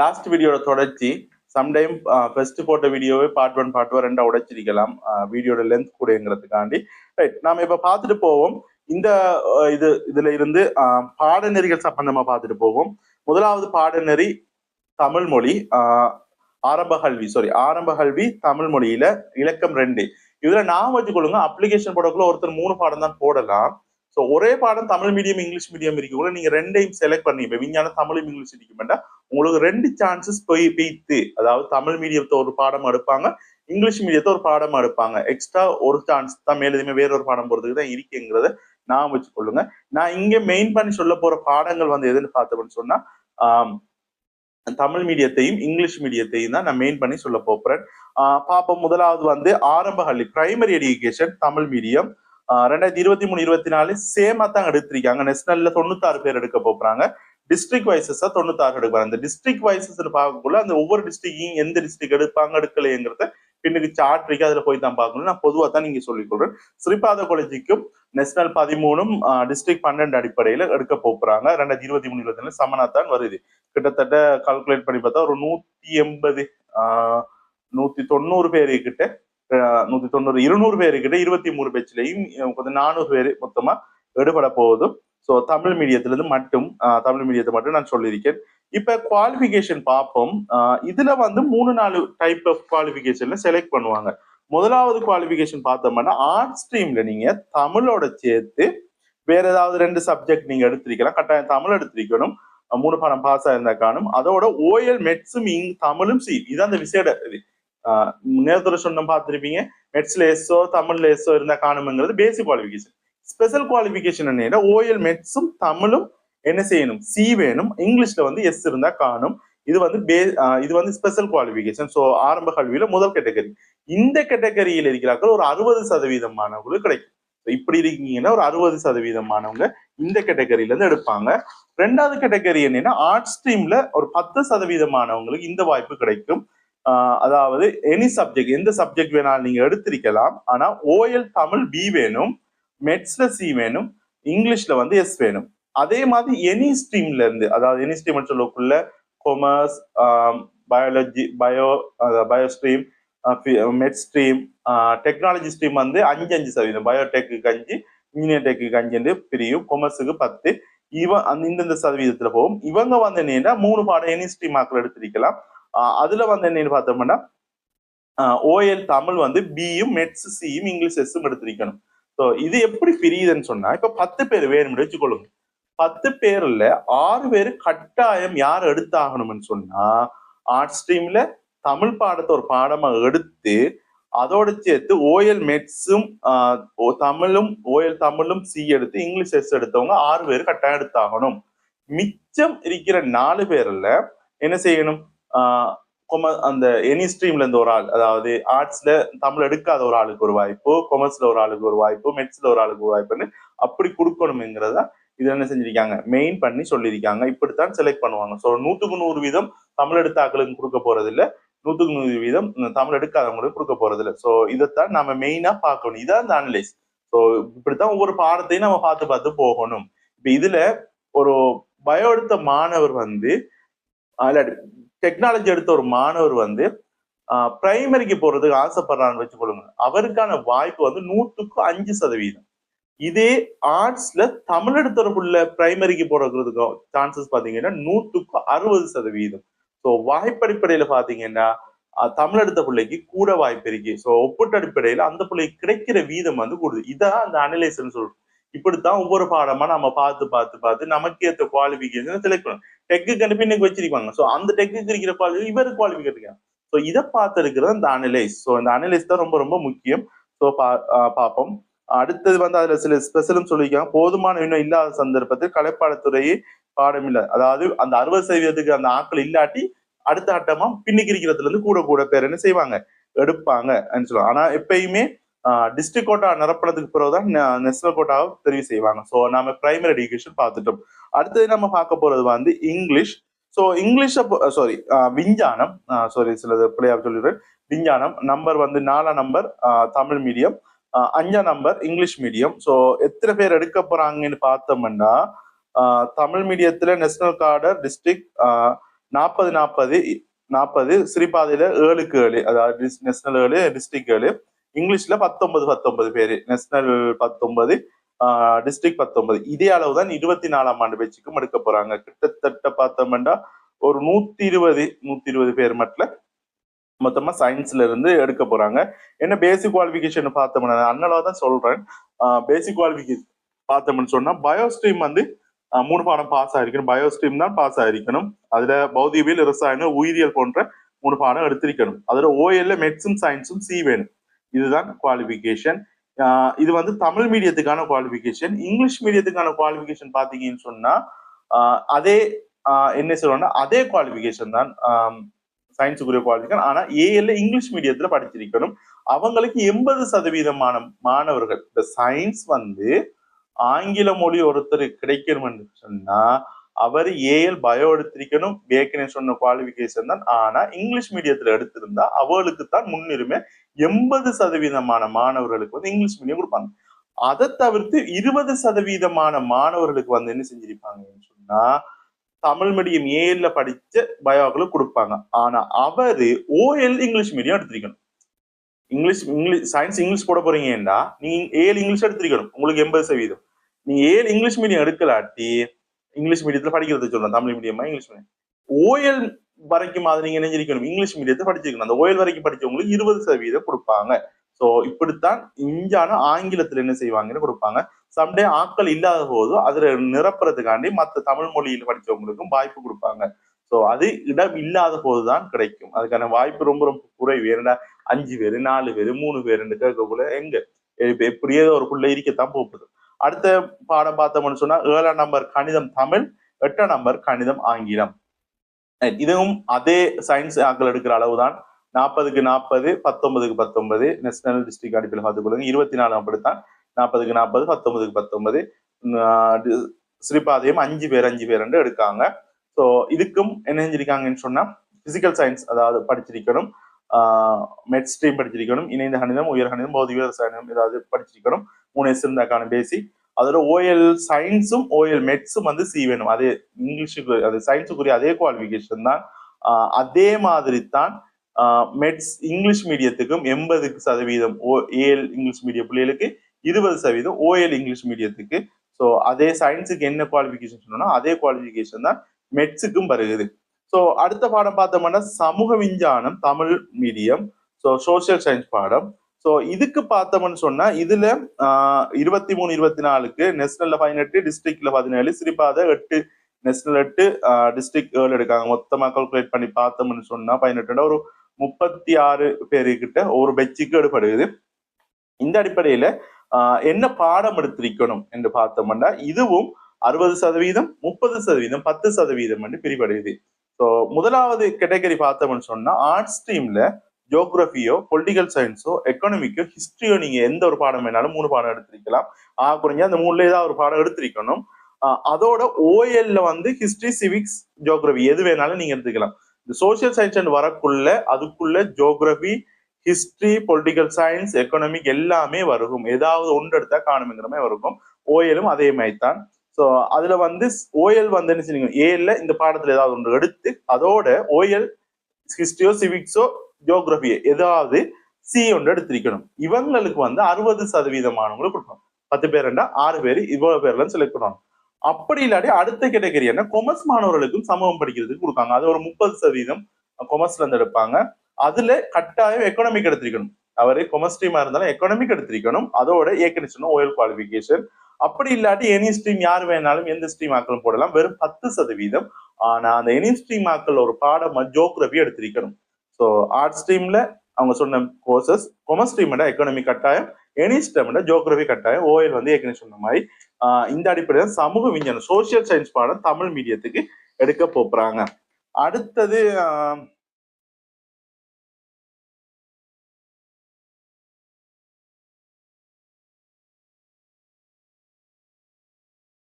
Last வீடியோட தொடர்ச்சி. Sometime first போட்ட வீடியோவே பார்ட் ஒன் பார்ட் ஒன் ரெண்டா உடைச்சிருக்கலாம். வீடியோட லென்த் கூடங்கிறதுக்காண்டி ரைட் நாம இப்ப பார்த்துட்டு போவோம். இந்த இது இதுல இருந்து பாடநெறிகள் சம்பந்தமா பார்த்துட்டு போவோம். முதலாவது பாடநெறி தமிழ் மொழி ஆஹ், ஆரம்ப கல்வி சாரி ஆரம்ப கல்வி தமிழ் மொழியில இலக்கம் ரெண்டு. இதுல நான் வச்சுக்கொள்ளுங்க அப்ளிகேஷன் போடக்குள்ள ஒருத்தர் மூணு பாடம் தான் போடலாம். ஸோ ஒரே பாடம் தமிழ் மீடியம் இங்கிலீஷ் மீடியம் இருக்கக்குள்ள நீங்க ரெண்டையும் செலக்ட் பண்ணி இப்போ விஞ்ஞானம் தமிழும் இங்கிலீஷ் இருக்குமெண்டா உங்களுக்கு ரெண்டு சான்சஸ் போய் பீத்து. அதாவது தமிழ் மீடியத்தை ஒரு பாடம் எடுப்பாங்க இங்கிலீஷ் மீடியத்தை ஒரு பாடம் எடுப்பாங்க. எக்ஸ்ட்ரா ஒரு சான்ஸ் தான் மேலதுமே வேற ஒரு பாடம் போறதுக்கு தான் இருக்குங்கிறத நான் வச்சுக்கொள்ளுங்க. நான் இங்க மெயின் பண்ணி சொல்ல போற பாடங்கள் வந்து எதுன்னு பார்த்தோம்னு சொன்னா தமிழ் மீடியத்தையும் இங்கிலீஷ் மீடியத்தையும் தான் நான் மெயின் பண்ணி சொல்ல போறேன். பார்ப்போம். பாப்போம் முதலாவது வந்து ஆரம்ப கல்வி பிரைமரி எஜுகேஷன் தமிழ் மீடியம் ரெண்டாயிரத்தி இருபத்தி மூணு இருபத்தி நாலு சேமா தான் எடுத்திருக்காங்க. நேஷனல்ல தொண்ணூத்தாறு பேர் எடுக்க போறாங்க. டிஸ்ட்ரிக்ட் வைசஸா தொண்ணூத்தாறு எடுப்பாங்க அந்த டிஸ்ட்ரிக்ட் வைசஸ் பார்க்கக்குள்ள அந்த ஒவ்வொரு டிஸ்ட்ரிக்டையும் எந்த டிஸ்ட்ரிக்ட் எடுப்பாங்க எடுக்கலைங்கிறத பின்னுக்கு சார்ட் இருக்கு. அதுல போய் தான் பார்க்கணும். நான் பொதுவா தான் நீங்க சொல்லிக் கொள்றேன். ஸ்ரீபாத காலேஜுக்கும் நேஷனல் பதிமூணும் டிஸ்ட்ரிக்ட் பன்னெண்டு அடிப்படையில எடுக்க போறாங்க. ரெண்டாயிரத்தி இருபத்தி மூணு இருபத்தி நாலு சமனா தான் வருது. கிட்டத்தட்ட கால்குலேட் பண்ணி பார்த்தா ஒரு நூத்தி எண்பது ஆஹ், நூத்தி தொண்ணூறு பேரு கிட்ட நூத்தி தொண்ணூறு இருநூறு பேருக்கிட்ட கிட்ட இருபத்தி மூணு பேச்சிலையும் கொஞ்சம் நானூறு பேர் மொத்தமா எடுபட போகுது ஸோ தமிழ் மீடியத்துல இருந்து மட்டும் ஆஹ், தமிழ் மீடியத்தை மட்டும் நான் சொல்லியிருக்கேன். இப்ப குவாலிஃபிகேஷன் பார்ப்போம் ஆஹ், இதுல வந்து மூணு நாலு டைப் ஆஃப் குவாலிஃபிகேஷன்ல செலக்ட் பண்ணுவாங்க. முதலாவது குவாலிஃபிகேஷன் பார்த்தோம்னா ஆர்ட் ஸ்ட்ரீம்ல நீங்க தமிழோட சேர்த்து வேற ஏதாவது ரெண்டு சப்ஜெக்ட் நீங்க எடுத்திருக்கலாம். கட்டாயம் தமிழ் எடுத்திருக்கணும். மூணு பாடம் பாஸ் ஆயிருந்தா காணும். அதோட ஓஎல் மெட்ஸும் இங் தமிழும் சி இதான் அந்த விசேட இது ஆஹ் சொன்ன பார்த்துருப்பீங்க. மெட்ஸ்ல எஸ்ஸோ தமிழ்ல எஸ்ஸோ இருந்தா காணுங்கிறது பேசிக் குவாலிஃபிகேஷன் ஸ்பெஷல் குவாலிஃபிகேஷன் என்ன ஓஎல் மெட்ஸும் தமிழும் என்ன செய்யணும்? சி வேணும். இங்கிலீஷ்ல வந்து எஸ் இருந்தா காணும். இது வந்து பே ஆஹ் இது வந்து ஸ்பெஷல் குவாலிஃபிகேஷன் ஸோ ஆரம்ப கல்வியில முதல் கேட்டகரி இந்த கேட்டகரியில் இருக்கிறார்கள் ஒரு அறுபது சதவீதம் மாணவர்களுக்கு கிடைக்கும் இப்படி இருக்கீங்கன்னா ஒரு அறுபது சதவீதம் மாணவங்க இந்த கேட்டகரியில இருந்து எடுப்பாங்க. ரெண்டாவது கேட்டகரி என்னன்னா ஆர்ட் ஸ்ட்ரீம்ல ஒரு பத்து சதவீதமானவங்களுக்கு இந்த வாய்ப்பு கிடைக்கும். அதாவது எனி சப்ஜெக்ட் எந்த சப்ஜெக்ட் வேணாலும் நீங்க எடுத்திருக்கலாம். ஆனா ஓஎல் தமிழ் பி வேணும் மெட்ஸ்ல சி வேணும் இங்கிலீஷ்ல வந்து எஸ் வேணும். அதே மாதிரி எனி ஸ்ட்ரீம்ல இருந்து அதாவது any stream சொல்லக்குள்ள commerce biology bio bio stream math stream technology stream வந்து அஞ்சு அஞ்சு சதவீதம். பயோடெக்கு அஞ்சு இன்ஜினியர் டெக்கு அஞ்சு பிரியும். கொமர்ஸுக்கு பத்து. இவன் அந்த இந்தந்த சதவீதத்துல போகும். இவங்க வந்து என்னன்னா மூணு பாடம் எனி ஸ்ட்ரீம் ஆக்கள் எடுத்திருக்கலாம். அதுல வந்து என்னன்னு பார்த்தோம்னா ஓஎல் தமிழ் வந்து பியும் மெட்ஸ் சியும் இங்கிலீஷ் எஸ்ஸும் எடுத்திருக்கணும் ஸோ இது எப்படி பிரியுதுன்னு சொன்னா இப்ப பத்து பேர் வேணும்னு வச்சுக்கொள்ளுங்க. பத்து பேர்ல ஆறு பேர் கட்டாயம் யார் எடுத்தாகணும்னு சொன்னா ஆர்ட் ஸ்ட்ரீம்ல தமிழ் பாடத்தை ஒரு பாடமா எடுத்து அதோட சேர்த்து ஓஎல் மெட்ஸும் தமிழும் ஓஎல் தமிழும் சி எடுத்து இங்கிலீஷ் எஸ் எடுத்தவங்க ஆறு பேர் கட்டாயம் எடுத்தாகணும். மிச்சம் இருக்கிற நாலு பேர்ல என்ன செய்யணும்? ஆஹ் கொம அந்த எனி ஸ்ட்ரீம்ல இருந்து ஒரு ஆள் அதாவது ஆர்ட்ஸ்ல தமிழ் எடுக்காத ஒரு ஆளுக்கு ஒரு வாய்ப்பு கொமர்ஸ்ல ஒரு ஆளுக்கு ஒரு வாய்ப்பு மெட்ஸ்ல ஒரு ஆளுக்கு ஒரு வாய்ப்புன்னு அப்படி கொடுக்கணுங்கிறத இது என்ன செஞ்சிருக்காங்க? மெயின் பண்ணி சொல்லியிருக்காங்க. இப்படித்தான் செலக்ட் பண்ணுவாங்க. ஸோ நூற்றுக்கு நூறு வீதம் தமிழ் எடுத்தாக்களுக்கு கொடுக்க போறது இல்லை நூற்றுக்கு நூறு வீதம் தமிழ் எடுக்காதவங்களுக்கு கொடுக்க போறது இல்லை ஸோ இதைத்தான் நம்ம மெயினா பார்க்கணும். இதான் இந்த அனலைஸ் ஸோ இப்படித்தான் ஒவ்வொரு பாடத்தையும் நம்ம பார்த்து பார்த்து போகணும். இப்போ இதுல ஒரு பயோ எடுத்த மாணவர் வந்து டெக்னாலஜி எடுத்த ஒரு மாணவர் வந்து பிரைமரிக்கு போறதுக்கு ஆசைப்படுறான்னு வச்சுக்கொள்ளுங்க அவருக்கான வாய்ப்பு வந்து நூற்றுக்கு அஞ்சு சதவீதம். இதே ஆர்ட்ஸ்ல தமிழ் எடுத்தவருக்குள்ள பிரைமரிக்கு போறதுக்கு சான்சஸ் பாத்தீங்கன்னா நூற்றுக்கு அறுபது சதவீதம். ஸோ வாய்ப்படிப்படையில பாத்தீங்கன்னா தமிழ் எடுத்த பிள்ளைக்கு கூட வாய்ப்பு இருக்கு. ஸோ ஒப்பிட்ட அடிப்படையில அந்த பிள்ளைக்கு கிடைக்கிற வீதம் வந்து கூடுது. இதான் அந்த அனலைசர்னு சொல்றோம். இப்படித்தான் ஒவ்வொரு பாடமா நம்ம பார்த்து பார்த்து பார்த்து நமக்கு ஏற்ற குவாலிஃபிகேஷன் திளைக்கணும் டெக்கு கண்டிப்பா வச்சிருப்பாங்க ஸோ அந்த டெக்கு இருக்கிற குவாலிஃபி இவர் குவாலிஃபிகேஷன் இருக்காங்க ஸோ இதை பார்த்து இருக்கிறது அந்த அனலைஸ் ஸோ இந்த அனலைஸ் தான் ரொம்ப ரொம்ப முக்கியம். ஸோ பா பார்ப்போம். அடுத்தது வந்து அதுல சில ஸ்பெஷலும் சொல்லியிருக்காங்க. போதுமான இன்னும் இல்லாத சந்தர்ப்பத்தில் கலைப்பாடத்துறையே பாடம் இல்லை அதாவது அந்த அறுபது சதவீதத்துக்கு அந்த ஆட்கள் இல்லாட்டி அடுத்த ஆட்டமா பின்னுக்கு இருக்கிறதுல இருந்து கூட கூட பேர் என்ன செய்வாங்க? எடுப்பாங்க. சொல்லுவாங்க. ஆனா எப்பயுமே டிஸ்ட்ரிக்ட் கோட்டா நிரப்புறதுக்கு பிறகுதான் நேஷனல் கோட்டாவை தெரிவு செய்வாங்க. ஸோ நம்ம பிரைமரி எஜுகேஷன் பார்த்துட்டோம். அடுத்தது நம்ம பார்க்க போறது வந்து இங்கிலீஷ். ஸோ இங்கிலீஷை சாரி விஞ்ஞானம். சாரி சிலது பிள்ளையா சொல்லிடுறேன் விஞ்ஞானம். நம்பர் வந்து நாலாம் நம்பர் தமிழ் மீடியம் அஞ்சாம் நம்பர் இங்கிலீஷ் மீடியம் ஸோ எத்தனை பேர் எடுக்க போறாங்கன்னு பார்த்தோம்னா தமிழ் மீடியத்துல நேஷனல் கார்டர் டிஸ்ட்ரிக்ட் நாற்பது நாற்பது நாற்பது ஸ்ரீபாதையில ஏழுக்கு ஏழு. அதாவது நேஷனல் ஏழு டிஸ்ட்ரிக்ட் ஏழு. இங்கிலீஷ்ல பத்தொன்பது பத்தொன்பது பேரு. நேஷனல் பத்தொன்பது டிஸ்ட்ரிக்ட் பத்தொன்பது. இதே அளவு தான் இருபத்தி நாலாம் ஆண்டு பேச்சுக்கும் எடுக்க போறாங்க. கிட்டத்தட்ட பார்த்தோம்னா ஒரு நூத்தி இருபது நூத்தி இருபது பேர் மட்டும் மொத்தமா சயின்ஸ்ல இருந்து எடுக்க போறாங்க. என்ன பேசிக் குவாலிபிகேஷன் பார்த்தோம்னா அண்ணளவா தான் சொல்றேன். பேசிக் குவாலிபிகேஷன் பார்த்தோம்னு சொன்னா பயோஸ்ட்ரீம் வந்து மூணு பாடம் பாஸ் ஆயிருக்கணும். பயோஸ்ட்ரீம் தான் பாஸ் ஆயிருக்கணும். அதுல பௌதியவியல் ரசாயனம் உயிரியல் போன்ற மூணு பாடம் எடுத்திருக்கணும். அதுல ஓஎல்ல மெடிசன் சயின்ஸும் சி வேணும். இதுதான் குவாலிபிகேஷன் இது வந்து தமிழ் மீடியத்துக்கான குவாலிபிகேஷன் இங்கிலீஷ் மீடியத்துக்கான குவாலிபிகேஷன் பார்த்தீங்கன்னு சொன்னா ஆஹ் அதே ஆஹ் என்ன சொல்றோம்னா அதே குவாலிபிகேஷன் தான் சயின்ஸுக்குரிய குவாலிஃபிகேஷன் ஆனா ஏஎல்ல இங்கிலீஷ் மீடியத்துல படிச்சிருக்கணும். அவங்களுக்கு எண்பது சதவீதமான மாணவர்கள். இந்த சயின்ஸ் வந்து ஆங்கில மொழி ஒருத்தர் கிடைக்கணும்னு சொன்னா அவர் ஏஎல் பயோ எடுத்திருக்கணும். பேக்கனே சொன்ன குவாலிஃபிகேஷன் தான். ஆனா இங்கிலீஷ் மீடியத்துல எடுத்திருந்தா அவளுக்கு தான் முன்னுரிமை எண்பது சதவீதமான மாணவர்களுக்கு வந்து இங்கிலீஷ் மீடியம் கொடுப்பாங்க. அதை தவிர்த்து இருபது சதவீதமான மாணவர்களுக்கு வந்து என்ன செஞ்சிருப்பாங்கன்னு சொன்னா தமிழ் மீடியம் ஏஎல்ல படிச்ச பயோக்களுக்கு கொடுப்பாங்க. ஆனா அவரு ஓஎல் இங்கிலீஷ் மீடியம் எடுத்திருக்கணும். இங்கிலீஷ் இங்கிலீஷ் சயின்ஸ் இங்கிலீஷ் போட போறீங்கன்னா நீங்க ஏழு இங்கிலீஷ் எடுத்திருக்கணும். உங்களுக்கு எண்பது சதவீதம். நீங்க ஏழு இங்கிலீஷ் மீடியம் எடுக்கலாட்டி இங்கிலீஷ் மீடியத்துல படிக்கிறது சொல்றேன். தமிழ் மீடியமா இங்கிலீஷ் மீடியம் ஓஎல் வரைக்கும் அதை நீங்க நினைஞ்சிருக்கணும் இங்கிலீஷ் மீடியத்தை படிச்சிருக்கணும். அந்த ஓயல் வரைக்கும் படிச்சவங்களுக்கு இருபது சதவீதம் கொடுப்பாங்க. சோ இப்படித்தான் இஞ்சான ஆங்கிலத்துல என்ன செய்வாங்கன்னு கொடுப்பாங்க. சம்டே ஆட்கள் இல்லாத போது அதுல நிரப்புறதுக்காண்டி மத்த தமிழ் மொழியில் படிச்சவங்களுக்கும் வாய்ப்பு கொடுப்பாங்க. சோ அது இடம் இல்லாத போதுதான் கிடைக்கும். அதுக்கான வாய்ப்பு ரொம்ப ரொம்ப குறைவு. ஏன்னா அஞ்சு பேரு நாலு பேரு மூணு பேருன்னு கேட்கக்குள்ள எங்க? இப்ப எப்படியோ ஒரு புள்ள இருக்கத்தான் போகுது. அடுத்த பாடம் பார்த்தோம்னு சொன்னா ஏழாம் நம்பர் கணிதம் தமிழ் எட்டாம் நம்பர் கணிதம் ஆங்கிலம். இதுவும் அதே சயின்ஸ் ஆக்கள் எடுக்கிற அளவு தான் நாற்பதுக்கு நாற்பது பத்தொன்பதுக்கு பத்தொன்பது நேஷனல் டிஸ்ட்ரிக்ட் அடிப்பில் பார்த்துக்கொள்ளுங்க இருபத்தி நாலு அப்படித்தான். நாற்பதுக்கு நாற்பது பத்தொன்பதுக்கு பத்தொன்பது. ஸ்ரீபாதையும் அஞ்சு பேர் அஞ்சு பேர் எடுக்காங்க. ஸோ இதுக்கும் என்ன செஞ்சிருக்காங்கன்னு சொன்னா பிசிக்கல் சயின்ஸ் அதாவது படிச்சிருக்கணும். மெட் ஸ்ட்ரீம் படிச்சிருக்கணும். இணைந்த கணிதம் உயர் கணிதம் பௌதிக ரசாயனம் ஏதாவது படிச்சிருக்கணும். மூணு எஸ் இருந்தாக்கான பேசி அதோட ஓஎல் சயின்ஸும் ஓஎல் மெட்ஸும் வந்து சி வேணும். அதே இங்கிலீஷுக்கு அது சயின்ஸுக்குரிய அதே குவாலிஃபிகேஷன் தான். அதே மாதிரி தான் மெட்ஸ் இங்கிலீஷ் மீடியத்துக்கும் எண்பது சதவீதம் ஓ ஏஎல் இங்கிலீஷ் மீடியம் பிள்ளைகளுக்கு இருபது சதவீதம் ஓஎல் இங்கிலீஷ் மீடியத்துக்கு ஸோ அதே சயின்ஸுக்கு என்ன குவாலிஃபிகேஷன் சொன்னோம்னா அதே குவாலிஃபிகேஷன் தான் மெட்ஸுக்கும் வருகிறது ஸோ அடுத்த பாடம் பார்த்தோம்னா சமூக விஞ்ஞானம் Tamil medium so social science பாடம். ஸோ இதுக்கு பார்த்தோம்னு சொன்னா இதுல இருபத்தி மூணு இருபத்தி நாலுக்கு நேஷனல்ல பதினெட்டு டிஸ்ட்ரிக்ட்ல பதினேழு சிரிப்பாத எட்டு நேஷனல் எட்டு டிஸ்ட்ரிக்ட் ஏழு எடுக்காங்க. மொத்தமா கால்குலேட் பண்ணி பார்த்தோம்னு சொன்னா பதினெட்டு ஒரு முப்பத்தி ஆறு பேருக்கிட்ட ஒரு பெச்சுக்கு எடுப்படுது இந்த அடிப்படையில என்ன பாடம் எடுத்திருக்கணும் என்று பார்த்தோம்னா இதுவும் அறுபது சதவீதம் முப்பது சதவீதம் பத்து சதவீதம் என்று பிரிவடையுது. ஸோ முதலாவது கேட்டகரி பார்த்தோம்னு சொன்னா ஆர்ட்ஸ் ஸ்ட்ரீம்ல ஜியோகிரபியோ பொலிட்டிக்கல் சயின்ஸோ எக்கனாமிக்கோ ஹிஸ்டரியோ நீங்க எந்த ஒரு பாடம் வேணாலும் மூணு பாடம் எடுத்திருக்கலாம். ஆ குறைஞ்சா அந்த மூணுல ஏதாவது ஒரு பாடம் எடுத்திருக்கணும். அதோட ஓஎல்ல வந்து ஹிஸ்டரி சிவிக்ஸ் ஜியோகிரபி எது வேணாலும் நீங்க எடுத்துக்கலாம். இந்த சோசியல் சயின்ஸ் அண்ட் வரக்குள்ள அதுக்குள்ள geography history political science economic எல்லாமே வருகும். ஏதாவது ஒன்று எடுத்தா காணுங்கிற மாதிரி வருகும். ஓஎலும் அதே மாதிரி தான் ஸோ அதுல வந்து ஓஎல் வந்து என்ன செய்யுங்க ஏஎல்ல இந்த பாடத்துல ஏதாவது ஒன்று எடுத்து அதோட ஓஎல் ஹிஸ்டரியோ சிவிக்ஸோ ஜியோகிரபியை ஏதாவது சி ஒன்று எடுத்திருக்கணும். இவங்களுக்கு வந்து அறுபது சதவீதமானவங்களுக்கு கொடுக்கணும். பத்து பேர் ரெண்டா ஆறு பேர் இவ்வளவு பேர்லாம் செலக்ட் பண்ணுவாங்க அப்படி இல்லாட்டி அடுத்த கேட்டகரி என்ன? கொமர்ஸ் மாணவர்களுக்கும் சமூகம் படிக்கிறதுக்கு கொடுப்பாங்க அது ஒரு முப்பது சதவீதம் கொமர்ஸ்ல இருந்து எடுப்பாங்க. அதுல கட்டாயம் எக்கனாமிக் எடுத்திருக்கணும். அவர் கொமர்ஸ் ஸ்ட்ரீமா இருந்தாலும் எக்கனாமிக் எடுத்திருக்கணும். அதோட ஏற்கனவே ஓயல் குவாலிபிகேஷன் அப்படி இல்லாட்டி எனி ஸ்ட்ரீம் யார் வேணாலும் எந்த ஸ்ட்ரீம் ஆக்களும் போடலாம். வெறும் பத்து சதவீதம். ஆனா அந்த எனி ஸ்ட்ரீம் ஆக்கள் ஒரு பாடம் ஜோக்ரபி எடுத்திருக்கணும். ஸோ ஆர்ட் ஸ்ட்ரீம்ல அவங்க சொன்ன கோர்சஸ் கொமர்ஸ் ஸ்ட்ரீம்ட எக்கனாமிக் கட்டாயம் எனி ஸ்ட்ரீம்ட ஜோக்ரபி கட்டாயம் ஓஎல் வந்து ஏற்கனவே சொன்ன மாதிரி இந்த அடிப்படையில் சமூக விஞ்ஞானம் சோசியல் சயின்ஸ் பாடம் தமிழ் மீடியத்துக்கு எடுக்க போறாங்க. அடுத்தது